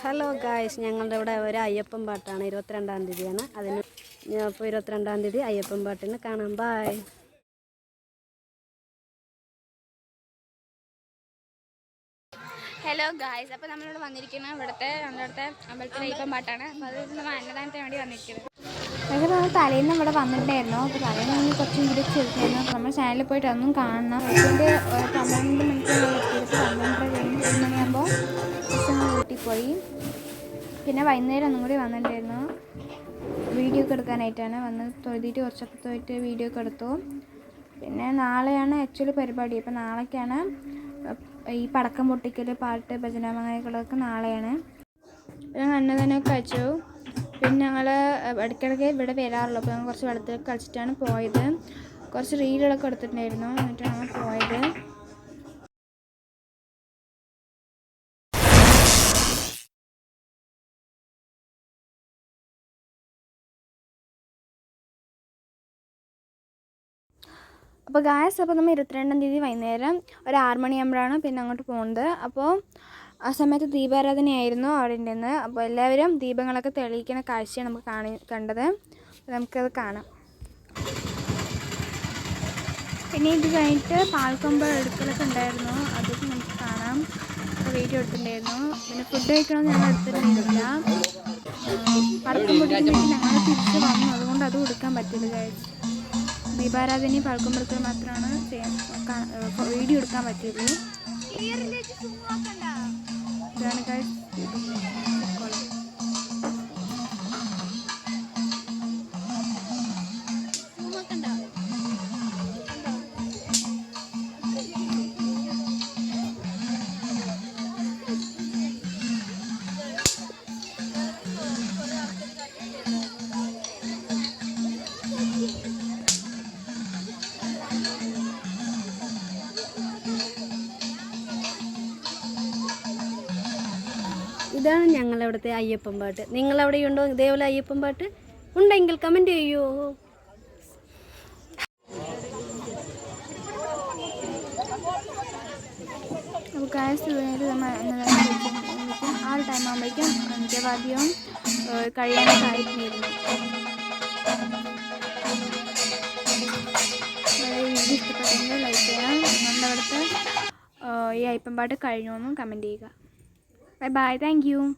Hello guys ഞങ്ങളുടെ ഇവിടെ ഒരു അയ്യപ്പൻ പാട്ടാണ്. ഇരുപത്തിരണ്ടാം തീയതിയാണ്. അതിന് അപ്പോൾ ഇരുപത്തിരണ്ടാം തീയതി അയ്യപ്പൻ പാട്ടിന് കാണാം. ബായ് ഹലോ ഗായ്സ് അപ്പോൾ നമ്മളിവിടെ വന്നിരിക്കുന്നത് ഇവിടുത്തെ നമ്മുടെ അടുത്തെ അമ്പലത്തിലെ അയ്യപ്പൻ പാട്ടാണ്. അപ്പോൾ അത് നമ്മൾ അന്നദാനത്തിന് വേണ്ടി വന്നിരിക്കുന്നത്. പക്ഷേ നമ്മൾ തലേന്ന് ഇവിടെ വന്നിട്ടുണ്ടായിരുന്നു. അപ്പോൾ തലേന്ന് നമ്മൾ കുറച്ചും കൂടി ചെയ്തിട്ടുണ്ടായിരുന്നു അപ്പോൾ നമ്മുടെ ചാനലിൽ പോയിട്ട് അതൊന്നും കാണണം. അതിന്റെ പന്ത്രണ്ട് മണിക്കൂർ പന്ത്രണ്ടര കഴിഞ്ഞ് ഒരു മണിയാകുമ്പോൾ വീട്ടിൽ പോയി. പിന്നെ വൈകുന്നേരം ഒന്നും കൂടി വന്നിട്ടുണ്ടായിരുന്നു. വീഡിയോ ഒക്കെ എടുക്കാനായിട്ടാണ്. വന്ന് തൊഴുതിയിട്ട് കുറച്ചൊക്കെ തൊഴുതിട്ട് വീഡിയോ ഒക്കെ എടുത്തു. പിന്നെ നാളെയാണ് ആക്ച്വലി പരിപാടി. അപ്പോൾ നാളേക്കാണ് ഈ പടക്കം പൊട്ടിക്കൽ പാട്ട് ഭജന അങ്ങനെയൊക്കെ നാളെയാണ്. പിന്നെ അന്നദാനമൊക്കെ കഴിച്ചു. പിന്നെ ഞങ്ങൾ ഇടയ്ക്കിടയ്ക്ക് ഇവിടെ വരാറുള്ളൂ. അപ്പോൾ ഞങ്ങൾ കുറച്ച് വെള്ളത്തിൽ കളിച്ചിട്ടാണ് പോയത്. കുറച്ച് റീലുകളൊക്കെ എടുത്തിട്ടുണ്ടായിരുന്നു. എന്നിട്ടാണ് ഞങ്ങൾ പോയത്. അപ്പോൾ ഗായസ് അപ്പോൾ നമ്മൾ ഇരുപത്തിരണ്ടാം തീയതി വൈകുന്നേരം ഒരു ആറുമണിയാകുമ്പോഴാണ് പിന്നെ അങ്ങോട്ട് പോകുന്നത്. അപ്പോൾ ആ സമയത്ത് ദീപാരാധനയായിരുന്നു അവിടെ ഉണ്ടെന്ന് അപ്പോൾ എല്ലാവരും ദീപങ്ങളൊക്കെ തെളിയിക്കുന്ന കാഴ്ചയാണ് നമുക്ക് കാണി കണ്ടത്. നമുക്കത് കാണാം. പിന്നെ ഇത് കഴിഞ്ഞിട്ട് പാൽക്കൊമ്പ് എടുക്കലൊക്കെ ഉണ്ടായിരുന്നു. അതൊക്കെ നമുക്ക് കാണാം. വീഡിയോ എടുത്തിട്ടുണ്ടായിരുന്നു. പിന്നെ ഫുഡ് കഴിക്കണമെന്ന് ഞങ്ങൾ എടുത്തിട്ടുണ്ടായിരുന്നില്ല. പടക്കം ഞങ്ങൾ തിരിച്ച് വന്നു. അതുകൊണ്ട് അത് കൊടുക്കാൻ പറ്റില്ല കാര്യം ദീപാരാധനയും പഴക്കുമ്പോഴത്തെ മാത്രമാണ് വീഡിയോ എടുക്കാൻ പറ്റുള്ളൂ ഇതാണ് guys ഇതാണ് ഞങ്ങളവിടുത്തെ അയ്യപ്പൻ പാട്ട്. നിങ്ങളവിടെ ഉണ്ടോ ഇതേപോലെ അയ്യപ്പൻ പാട്ട് ഉണ്ടെങ്കിൽ കമന്റ് ചെയ്യൂ. ആ ഒരു ടൈം ആകുമ്പോഴേക്കും അന്ത്യവാദ്യവും ഏഹ് കഴിയാനൊക്കെ ആയിട്ടുണ്ടായിരുന്നു ഇഷ്ടപ്പെട്ടെങ്കിൽ ലൈക്ക് ചെയ്യാം. നിങ്ങളുടെ അവിടുത്തെ ഈ അയ്യപ്പൻ പാട്ട് കഴിഞ്ഞു കമന്റ് ചെയ്യുക. Bye bye. Thank you.